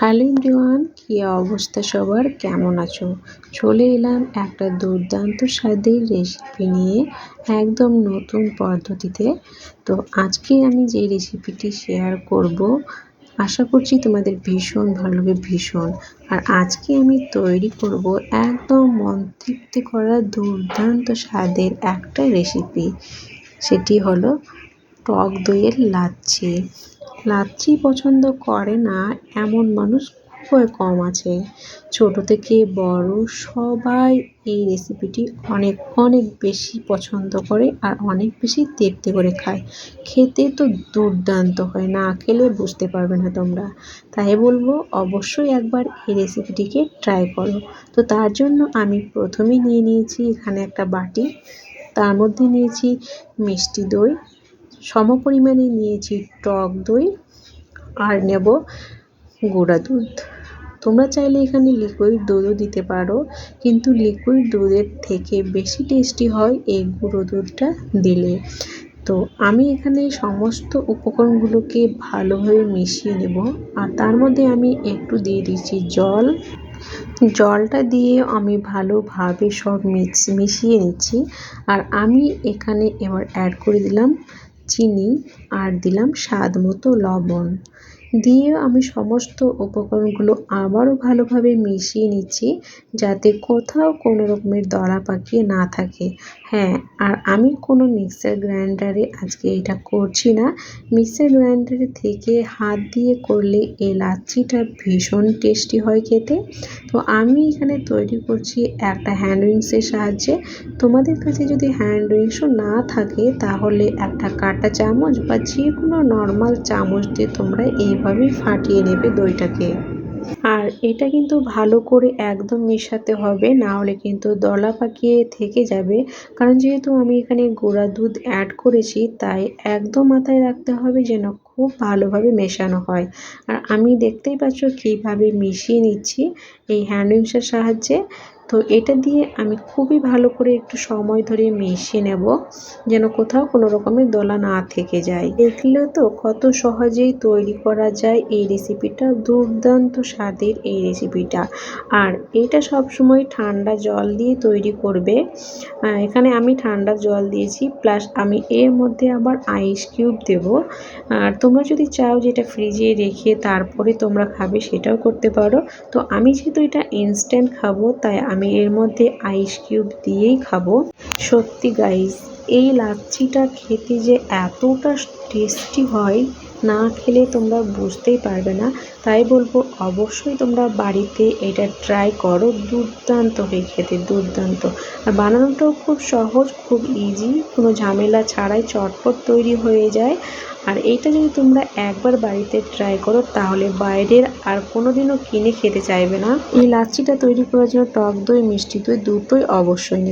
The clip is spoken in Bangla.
হ্যালো এভরিওয়ান, কী অবস্থা সবার? কেমন আছো? চলে এলাম একটা দুর্দান্ত স্বাদের রেসিপি নিয়ে একদম নতুন পদ্ধতিতে। তো আজকে আমি যে রেসিপিটি শেয়ার করব, আশা করছি তোমাদের ভীষণ ভালো লাগবে, ভীষণ। আর আজকে আমি তৈরি করব একদম মন তৃপ্তি করা দুর্দান্ত স্বাদের একটা রেসিপি সেটি হলো টক দইয়ের লাচ্ছি। লাচ্ছি পছন্দ করে না, এমন মানুষ খুবই কম আছে। ছোট থেকে বড় সবাই এই রেসিপিটি অনেক অনেক বেশি পছন্দ করে আর অনেক বেশি তৃপ্তি করে খায়। খেতে তো দুর্দান্ত হয়, না খেলে বুঝতে পারবে না তোমরা। তাই বলব, অবশ্যই একবার এই রেসিপিটিকে ট্রাই করো। তো তার জন্য আমি প্রথমেই নিয়ে নিয়েছি এখানে একটা বাটি, তার মধ্যে নিয়েছি মিষ্টি দই সম পরিমাণে নিয়েছি টক দই আর নেব গুঁড়া দুধ। তোমরা চাইলে এখানে লিকুইড দুধও দিতে পারো, কিন্তু লিকুইড দুধের থেকে বেশি টেস্টি হয় এই গুঁড়ো দুধটা দিলে। তো আমি এখানে সমস্ত উপকরণগুলোকে ভালোভাবে মিশিয়ে নেব, আর তার মধ্যে আমি একটু দিয়ে দিচ্ছি জল। জলটা দিয়ে আমি ভালোভাবে সব মিক্স মিশিয়ে নিচ্ছি, আর আমি এখানে এবার অ্যাড করে দিলাম চিনি আর দিলাম স্বাদ মতো লবণ। দিয়ে আমি সমস্ত উপকরণগুলো আবারও ভালোভাবে মিশিয়ে নিচ্ছি যাতে কোথাও কোনো রকমের দলা পাকিয়ে না থাকে। হ্যাঁ আর আমি কোনো মিক্সার গ্রাইন্ডারে আজকে এটা করছি না। মিক্সার গ্রাইন্ডারে থেকে হাত দিয়ে করলে এই লাচ্ছিটা ভীষণ টেস্টি হয় খেতে। তো আমি এখানে তৈরি করছি একটা হ্যান্ড উইংসের সাহায্যে। তোমাদের কাছে যদি হ্যান্ড উইংসও না থাকে, তাহলে একটা কাটা চামচ বা যে কোনো নর্মাল চামচ দিয়ে তোমরা এইভাবেই ফাটিয়ে নেবে দইটাকে। আর এটা কিন্তু ভালো করে একদম মেশাতে হবে, না হলে কিন্তু দলা পাকিয়ে থেকে যাবে। কারণ যেহেতু আমি এখানে গোড়া দুধ অ্যাড করেছি, তাই একদম মাথায় রাখতে হবে যেন খুব ভালোভাবে মেশানো হয়। আর আমি দেখতেই পাচ্ছ কীভাবে মিশিয়ে নিচ্ছি এই হ্যান্ড উইংসের সাহায্যে। তো এটা দিয়ে আমি খুবই ভালো করে একটু সময় ধরে মিশিয়ে নেব, যেন কোথাও কোনো রকমের দলা না থেকে যায়। দেখলে তো কত সহজেই তৈরি করা যায় এই রেসিপিটা দুর্দান্ত স্বাদের এই রেসিপিটা আর এটা সব সময় ঠান্ডা জল দিয়ে তৈরি করবে। এখানে আমি ঠান্ডা জল দিয়েছি প্লাস আমি এর মধ্যে আবার আইস কিউব দেব। আর তোমরা যদি চাও যেটা ফ্রিজে রেখে তারপরে তোমরা খাবে, সেটাও করতে পারো। তো আমি যেহেতু এটা ইনস্ট্যান্ট খাব, তাই আমি এর মধ্যে আইস কিউব দিয়েই খাব। সত্যি গাইস এই লাচ্ছিটা খেতে যে এতটা টেস্টি হয় না খেলে তোমরা বুঝতেই পারবে না। তাই বলব, অবশ্যই তোমরা বাড়িতে এটা ট্রাই করো, দুর্দান্ত হয়ে খেতে, দুর্দান্ত। আর বানানোটাও খুব সহজ, খুব ইজি কোনো ঝামেলা ছাড়াই চটপট তৈরি হয়ে যায়। আর এইটা যদি তোমরা একবার বাড়িতে ট্রাই করো, তাহলে বাইরের আর কোনো দিনও কিনে খেতে চাইবে না। এই লাচ্ছিটা তৈরি করার জন্য টক দই, মিষ্টি দই দুটোই অবশ্যই